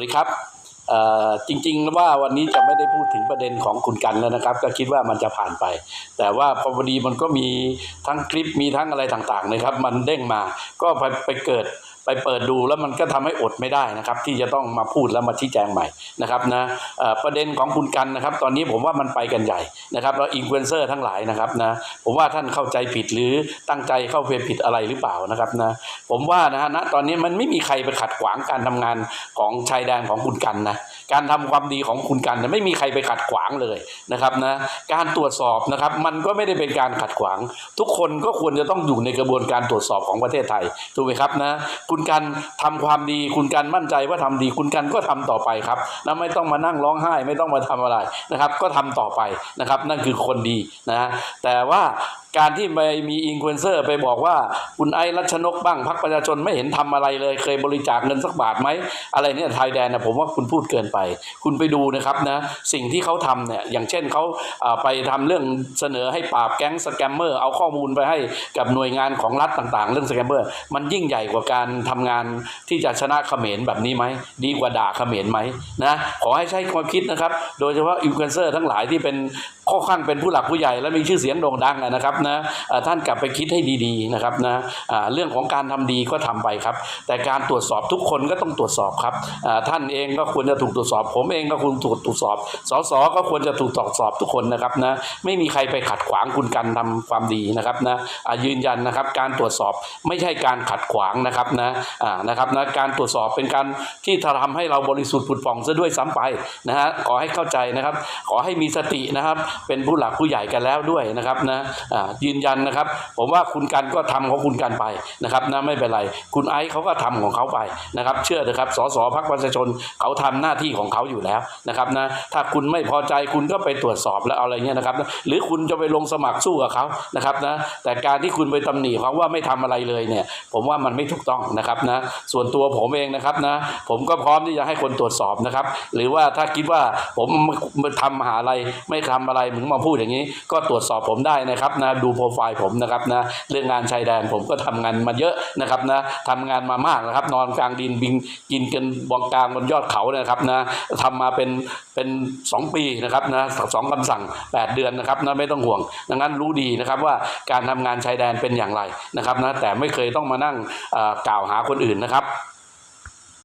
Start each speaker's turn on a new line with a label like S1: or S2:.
S1: วัสดีครับจริงๆว่าวันนี้จะไม่ได้พูดถึงประเด็นของคุณกันแล้วนะครับ ก็คิดว่ามันจะผ่านไป แต่ว่าพอดีมันก็มีทั้งคลิปมีทั้งอะไรต่างๆนะครับ มันเด้งมาก็ไปไปเกิดไปเปิดดูแล้วมันก็ทำให้อดไม่ได้นะครับ ที่จะต้องมาพูดแล้วมาชี้แจงใหม่นะครับนะประเด็นของคุณกันนะครับ ตอนนี้ผมว่ามันไปกันใหญ่นะครับแล้วอินฟลูเอนเซอร์ทั้งหลายนะครับนะผมว่าท่านเข้าใจผิดหรือตั้งใจเข้าเพจผิดอะไรหรือเปล่านะครับนะ ผมว่านะฮะณตอนนี้มันไม่มีใครไปขัดขวางการทำงานของชายแดนของคุณกันนะการทำความดีของคุณกันนี่ไม่มีใครไปขัดขวางเลยนะครับนะการตรวจสอบนะครับมันก็ไม่ได้เป็นการขัดขวาง ทุกคนก็ควรจะต้องอยู่ในกระบวนการตรวจสอบของประเทศไทยถูกไหมครับนะคุณกันทำความดีคุณกันมั่นใจว่าทำดี คุณกันก็ทำต่อไปครับแล้วไม่ต้องมานั่งร้องไห้ไม่ต้องมาทำอะไรนะครับ ก็ทำต่อไปนะครับ นั่นคือคนดีนะแต่ว่า การที่ไปมีอินฟลูเอนเซอร์ไปบอกว่าคุณไอ้รัชนกบ้างพรรคประชาชนไม่เห็นทำอะไรเลย เคยบริจาคเงินสักบาทไหมอะไรเนี่ยไทยแดนนะผมว่าคุณพูดเกินไป คุณไปดูนะครับนะสิ่งที่เขาทำเนี่ยอย่างเช่นเขาไปทำเรื่องเสนอให้ปราบแก๊งสแกมเมอร์เอาข้อมูลไปให้กับหน่วยงานของรัฐต่างๆ เรื่องสแกมเมอร์มันยิ่งใหญ่กว่าการทำงานที่จะชนะเขมรแบบนี้ไหมดีกว่าด่าเขมรไหมนะขอให้ใช้ความคิดนะครับ โดยเฉพาะอินฟลูเอนเซอร์ทั้งหลายที่เป็น ข้อข้างเป็นผู้หลักผู้ใหญ่และมีชื่อเสียงโด่งดังนะครับนะท่านกลับไปคิดให้ดีๆนะครับนะเรื่องของการทำดีก็ทำไปครับ แต่การตรวจสอบทุกคนก็ต้องตรวจสอบครับท่านเองก็ควรจะถูกตรวจสอบ ผมเองก็ควรถูกตรวจสอบสสก็ควรจะถูกตรวจสอบทุกคนนะครับนะไม่มีใครไปขัดขวางคุณกันทำความดีนะครับนะอ่ายืนยันนะครับการตรวจสอบไม่ใช่การขัดขวางนะครับนะนะครับนะการตรวจสอบเป็นการที่จะทำให้เราบริสุทธิ์ผุดผ่องซะด้วยซ้ำไปนะฮะขอให้เข้าใจนะครับ ขอให้มีสตินะครับเป็นผู้หลักผู้ใหญ่กันแล้วด้วยนะครับนะยืนยันนะครับ ผมว่าคุณกันก็ทำของคุณกันไปนะครับนะไม่เป็นไร คุณไอซ์เขาก็ทำของเขาไปนะครับ เชื่อเถอะครับสสพักประชาชนเขาทำหน้าที่ของเขาอยู่แล้วนะครับนะถ้าคุณไม่พอใจคุณก็ไปตรวจสอบแล้วอะไรเงี้ยนะครับนะหรือคุณจะไปลงสมัครสู้กับเขานะครับนะแต่การที่คุณไปตำหนิเขาว่าไม่ทำอะไรเลยเนี่ย ผมว่ามันไม่ถูกต้องนะครับนะส่วนตัวผมเองนะครับนะผมก็พร้อมที่จะให้คนตรวจสอบนะครับ หรือว่าถ้าคิดว่าผมทำมหาอะไรไม่ทำอะไรมึงมาพูดอย่างนี้ ก็ตรวจสอบผมได้นะครับนะดูโปรไฟล์ผมนะครับนะเรื่องงานชายแดนผมก็ทำงานมาเยอะนะครับนะทำงานมามากนะครับ นอนกลางดินบินกินกันบองกลางบนยอดเขานะครับนะทำมาเป็นเป็นสองปีนะครับนะสองคำสั่ง 8 เดือนนะครับนะไม่ต้องห่วง ดังนั้นรู้ดีนะครับว่าการทำงานชายแดนเป็นอย่างไรนะครับนะแต่ไม่เคยต้องมานั่งกล่าวหาคนอื่นนะครับ